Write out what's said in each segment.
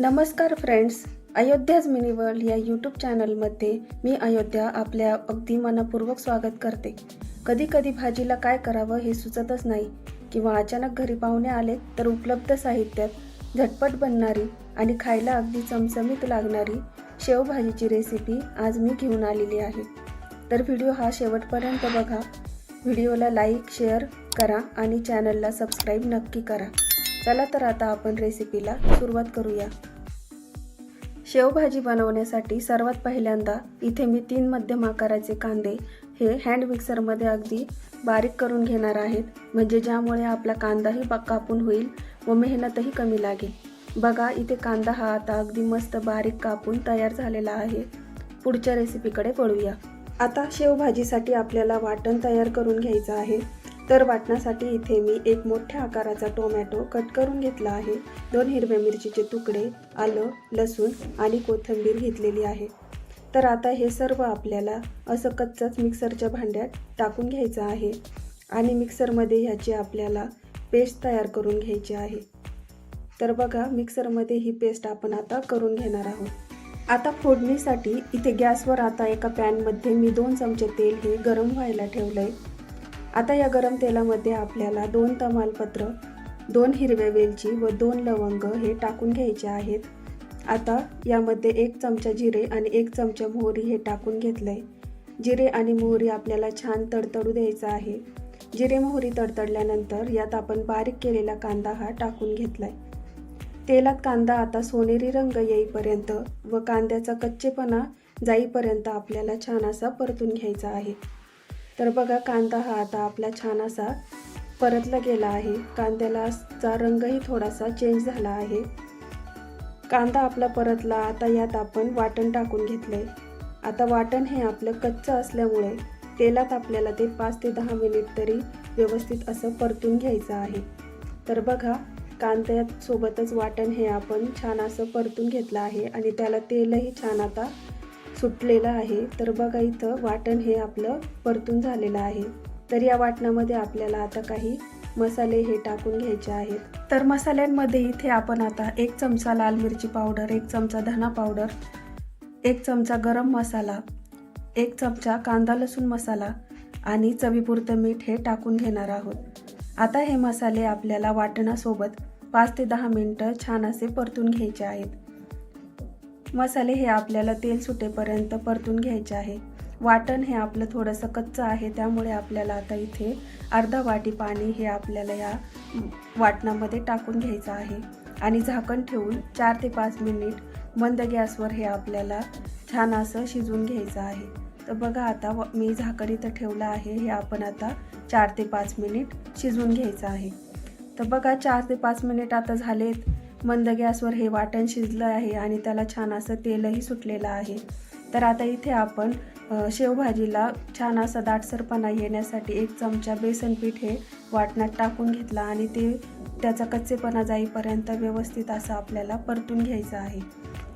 नमस्कार friends Ayodhya's mini world या YouTube चॅनलमध्ये मी अयोध्या आपल्या अगदी मनापूर्वक स्वागत करते. कधी कधी भाजीला काय करावं हे सुचतच नाही किंवा अचानक घरी पाहुणे आले तर उपलब्ध साहित्यात झटपट बनणारी आणि खायला अगदी चमचमीत लागणारी शेवभाजीची रेसिपी आज मी घेऊन आलेली आहे. तर व्हिडिओ हा शेवटपर्यंत बघा. व्हिडिओला लाईक शेअर करा आणि चॅनलला सबस्क्राईब नक्की करा. चला तर आता आपण रेसिपीला सुरुवात करूया. शेवभाजी बनवण्यासाठी सर्वात पहिल्यांदा इथे मी तीन मध्यम आकाराचे कांदे हे हँड मिक्सरमध्ये अगदी बारीक करून घेणार आहेत. म्हणजे ज्यामुळे आपला कांदाही बा कापून होईल व मेहनतही कमी लागेल. बघा इथे कांदा हा आता अगदी मस्त बारीक कापून तयार झालेला आहे. पुढच्या रेसिपीकडे वळूया. आता शेवभाजीसाठी आपल्याला वाटण तयार करून घ्यायचं आहे. तर वाटण्यासाठी इथे मी एक मोठ्या आकाराचा टोमॅटो कट करून घेतला आहे. दोन हिरव्या मिरचीचे तुकडे आलं लसूण आणि कोथिंबीर घेतलेली आहे. तर आता हे सर्व आपल्याला असं कच्चंच मिक्सरच्या भांड्यात टाकून घ्यायचं आहे आणि मिक्सरमध्ये ह्याची आपल्याला पेस्ट तयार करून घ्यायची आहे. तर बघा मिक्सरमध्ये ही पेस्ट आपण आता करून घेणार आहोत. आता फोडणीसाठी इथे गॅसवर आता एका पॅनमध्ये मी दोन चमचे तेल हे गरम व्हायला ठेवलं आहे आता या गरम तेलामध्ये आपल्याला दोन तमालपत्र दोन हिरव्या वेलची व दोन लवंग हे टाकून घ्यायचे आहेत. आता यामध्ये एक चमचा जिरे आणि एक चमचा मोहरी हे टाकून घेतलं आहे जिरे आणि मोहरी आपल्याला छान तडतडू द्यायचं आहे. जिरे मोहरी तडतडल्यानंतर यात आपण बारीक केलेला कांदा हा टाकून घेतला आहे तेलात कांदा आता सोनेरी रंग येईपर्यंत व कांद्याचा कच्चेपणा जाईपर्यंत आपल्याला छान असा परतून घ्यायचा आहे. तर बघा कांदा हा आता आपला छान असा परतला गेला आहे. कांद्याला चा रंगही थोडासा चेंज झाला आहे. कांदा आपला परतला आता यात आपण वाटण टाकून घेतलंय. आता वाटण हे आपलं कच्चं असल्यामुळे तेलात आपल्याला ते पाच ते दहा मिनिट तरी व्यवस्थित असं परतून घ्यायचं आहे. तर बघा कांद्यासोबतच वाटण हे आपण छान असं परतून घेतलं आहे आणि त्याला तेलही छान आता सुटलेलं आहे. तर बघा इथं वाटण हे आपलं परतून झालेलं आहे. तर या वाटणामध्ये आपल्याला आता काही मसाले हे टाकून घ्यायचे आहेत. तर मसाल्यांमध्ये इथे आपण आता एक चमचा लाल मिरची पावडर एक चमचा धना पावडर एक चमचा गरम मसाला एक चमचा कांदा लसूण मसाला आणि चवीपुरतं मीठ हे टाकून घेणार आहोत. आता हे मसाले आपल्याला वाटणासोबत पाच ते दहा मिनटं छान असे परतून घ्यायचे आहेत. मसाले हे आपल्याला तेल सुटेपर्यंत परतून घ्यायचे आहे. वाटण हे आपलं थोडंसं कच्चं आहे त्यामुळे आपल्याला आता इथे अर्धा वाटी पाणी हे आपल्याला या वाटणामध्ये टाकून घ्यायचं आहे. आणि झाकण ठेवून चार ते पाच मिनिट मंद गॅसवर हे आपल्याला छान असं शिजवून घ्यायचं आहे. तर बघा आता व मी झाकण इथं ठेवलं आहे हे आपण आता चार ते पाच मिनिट शिजवून घ्यायचं आहे. तर बघा चार ते पाच मिनिट आता झालेत. मंद गॅसवर हे वाटण शिजलं आहे आणि त्याला छान असं तेलही सुटलेलं आहे. तर आता इथे आपण शेवभाजीला छान असा दाटसरपणा येण्यासाठी एक चमचा बेसन पीठ हे वाटणात टाकून घेतला आणि ते त्याचा कच्चेपणा जाईपर्यंत व्यवस्थित असं आपल्याला परतून घ्यायचं आहे.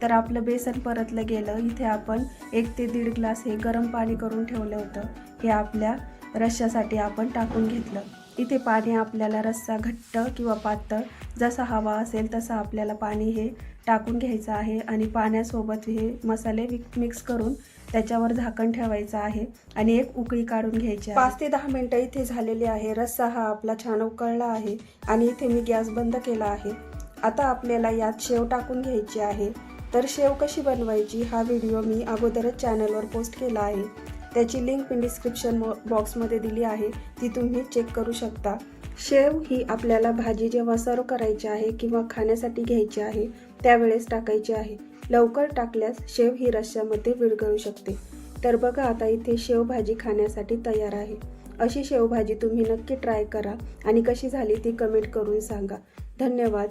तर आपलं बेसन परतलं गेलं. इथे आपण एक ते दीड ग्लास हे गरम पाणी करून ठेवलं होतं. हे आपल्या रश्श्यासाठी आपण टाकून घेतलं. इथे पाणी आपल्याला रस्सा घट्ट किंवा पातळ जसा हवा असेल तसा आपल्याला पाणी हे टाकून घ्यायचं आहे आणि पाण्यासोबत हे मसाले मिक्स करून त्याच्यावर झाकण ठेवायचं आहे आणि एक उकळी काढून घ्यायची पाच ते दहा मिनटं इथे झालेली आहे. रस्सा हा आपला छान उकळला आहे आणि इथे मी गॅस बंद केला आहे. आता आपल्याला यात शेव टाकून घ्यायची आहे. तर शेव कशी बनवायची हा व्हिडिओ मी अगोदरच चॅनलवर पोस्ट केला आहे. त्याची लिंक मी डिस्क्रिप्शन बॉक्समध्ये दिली आहे ती तुम्ही चेक करू शकता. शेव ही आपल्याला भाजी जेव्हा सर्व करायची आहे किंवा खाण्यासाठी घ्यायची आहे त्यावेळेस टाकायची आहे. लवकर टाकल्यास शेव ही रश्श्यामध्ये विरघळू शकते. तर बघा आता इथे शेवभाजी खाण्यासाठी तयार आहे. अशी शेवभाजी तुम्ही नक्की ट्राय करा आणि कशी झाली ती कमेंट करून सांगा. धन्यवाद.